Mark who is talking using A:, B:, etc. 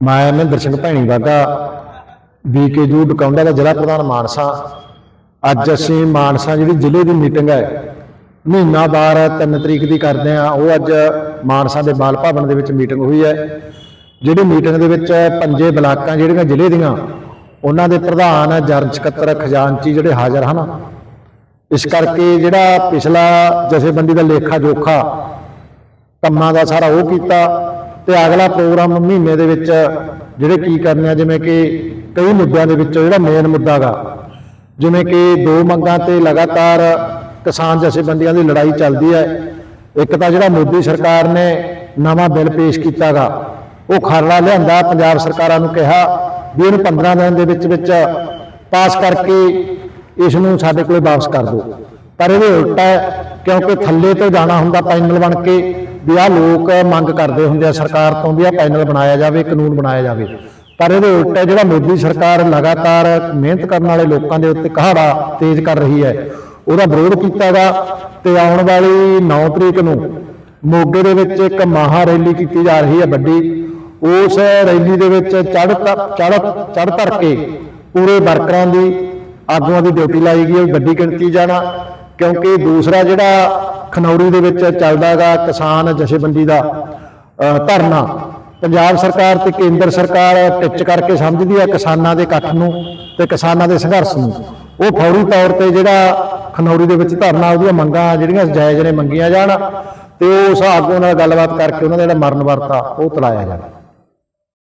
A: ਮੈਂ ਮਹਿੰਦਰ ਸਿੰਘ ਭੈਣੀ ਵਾਗਾ ਬਾਗਾ ਬੀਕੇਯੂ ਡਕੌਂਡਾ ਦਾ ਜ਼ਿਲ੍ਹਾ ਪ੍ਰਧਾਨ ਮਾਨਸਾ। ਅੱਜ ਅਸੀਂ ਮਾਨਸਾ ਜਿਹੜੀ ਜ਼ਿਲ੍ਹੇ ਦੀ ਮੀਟਿੰਗ ਹੈ, ਮਹੀਨਾ ਬਾਰ 3 ਤਰੀਕ ਦੀ ਕਰਦੇ ਆ ਉਹ ਅੱਜ ਮਾਨਸਾ ਦੇ ਬਾਲ ਭਵਨ ਦੇ ਵਿੱਚ ਮੀਟਿੰਗ ਹੋਈ ਹੈ। ਜਿਹੜੀ ਮੀਟਿੰਗ ਦੇ ਵਿੱਚ ਪੰਜੇ ਬਲਾਕਾਂ ਜਿਹੜੀਆਂ ਜ਼ਿਲ੍ਹੇ ਦੀਆਂ, ਉਹਨਾਂ ਦੇ ਪ੍ਰਧਾਨ ਜਰਨ ਸਕੱਤਰ ਖਜ਼ਾਨਚੀ ਜਿਹੜੇ ਹਾਜ਼ਰ ਹਨ। ਇਸ ਕਰਕੇ ਜਿਹੜਾ ਪਿਛਲਾ ਜਥੇਬੰਦੀ ਦਾ ਲੇਖਾ ਜੋਖਾ ਕੰਮਾਂ ਦਾ ਸਾਰਾ ਉਹ ਕੀਤਾ। ਤੇ ਅਗਲਾ ਪ੍ਰੋਗਰਾਮ ਮਹੀਨੇ ਦੇ ਵਿੱਚ ਜਿਹੜੇ ਕੀ ਕਰਨੇ ਆ, ਜਿਵੇਂ ਕਿ ਕਈ ਮੁੱਦਿਆਂ ਦੇ ਵਿੱਚੋਂ ਜਿਹੜਾ ਮੇਨ ਮੁੱਦਾ ਗਾ, ਜਿਵੇਂ ਕਿ ਦੋ ਮੰਗਾਂ ਤੇ ਲਗਾਤਾਰ ਕਿਸਾਨ ਜਥੇਬੰਦੀਆਂ ਦੀ ਲੜਾਈ ਚੱਲਦੀ ਹੈ। ਇੱਕ ਤਾਂ ਜਿਹੜਾ ਮੋਦੀ ਸਰਕਾਰ ਨੇ ਨਵਾਂ ਬਿੱਲ ਪੇਸ਼ ਕੀਤਾਗਾ ਉਹ ਖਰੜਾ ਲਿਆਂਦਾ, ਪੰਜਾਬ ਸਰਕਾਰਾਂ ਨੂੰ ਕਿਹਾ ਵੀ ਇਹਨੂੰ 15 ਦਿਨ ਦੇ ਵਿੱਚ ਵਿੱਚ ਪਾਸ ਕਰਕੇ ਇਸ ਨੂੰ ਸਾਡੇ ਕੋਲੇ ਵਾਪਸ ਕਰ ਦਿਓ। ਪਰ ਇਹਦੇ ਉਲਟਾ ਕਿਉਂਕਿ ਥੱਲੇ ਤੋਂ ਜਾਣਾ ਹੁੰਦਾ ਪੈਨਲ ਬਣ ਕੇ ਵੀ ਆਹ ਲੋਕ ਮੰਗ ਕਰਦੇ ਹੁੰਦੇ ਆ ਸਰਕਾਰ ਤੋਂ ਵੀ ਆਹ ਪੈਨਲ ਬਣਾਇਆ ਜਾਵੇ ਕਾਨੂੰਨ ਬਣਾਇਆ ਜਾਵੇ। ਪਰ ਇਹਦੇ ਉਲਟਾ ਜਿਹੜਾ ਮੋਦੀ ਸਰਕਾਰ ਲਗਾਤਾਰ ਮਿਹਨਤ ਕਰਨ ਵਾਲੇ ਲੋਕਾਂ ਦੇ ਉੱਤੇ ਕਹਾੜਾ ਤੇਜ਼ ਕਰ ਰਹੀ ਹੈ, ਉਹਦਾ ਵਿਰੋਧ ਕੀਤਾ ਕੀਤਾਗਾ ਤੇ ਆਉਣ ਵਾਲੀ 9 ਤਰੀਕ ਨੂੰ ਮੋਗੇ ਦੇ ਵਿੱਚ ਇੱਕ ਮਹਾ ਰੈਲੀ ਕੀਤੀ ਜਾ ਰਹੀ ਹੈ ਵੱਡੀ। ਉਸ ਰੈਲੀ ਦੇ ਵਿੱਚ ਚੜ ਚੜ ਚੜ ਧਰ ਕੇ ਪੂਰੇ ਵਰਕਰਾਂ ਦੀ ਆਗੂਆਂ ਦੀ ਡਿਊਟੀ ਲਾਈ ਗਈ ਹੈ, ਵੱਡੀ ਗਿਣਤੀ ਜਾਣਾ। ਕਿਉਂਕਿ ਦੂਸਰਾ ਜਿਹੜਾ ਖਨੌਰੀ ਦੇ ਵਿੱਚ ਚੱਲਦਾਗਾ ਕਿਸਾਨ ਜਥੇਬੰਦੀ ਦਾ ਧਰਨਾ। ਪੰਜਾਬ ਸਰਕਾਰ ਤੇ ਕੇਂਦਰ ਸਰਕਾਰ ਟਿੱਚ ਕਰਕੇ ਸਮਝਦੀ ਹੈ ਕਿਸਾਨਾਂ ਦੇ ਇਕੱਠ ਨੂੰ ਤੇ ਕਿਸਾਨਾਂ ਦੇ ਸੰਘਰਸ਼ ਨੂੰ। ਉਹ ਫੌਰੀ ਤੌਰ ਤੇ ਜਿਹੜਾ ਖਨੌਰੀ ਦੇ ਵਿੱਚ ਧਰਨਾ ਉਹਦੀਆਂ ਮੰਗਾਂ ਜਿਹੜੀਆਂ ਜਾਇਜ਼ ਨੇ ਮੰਗੀਆਂ ਜਾਣ ਤੇ ਉਸ ਆਗੂ ਨਾਲ ਗੱਲਬਾਤ ਕਰਕੇ ਉਹਨਾਂ ਦਾ ਜਿਹੜਾ ਮਰਨ ਵਰਤਾ ਉਹ ਤਲਾਇਆ ਜਾਵੇ।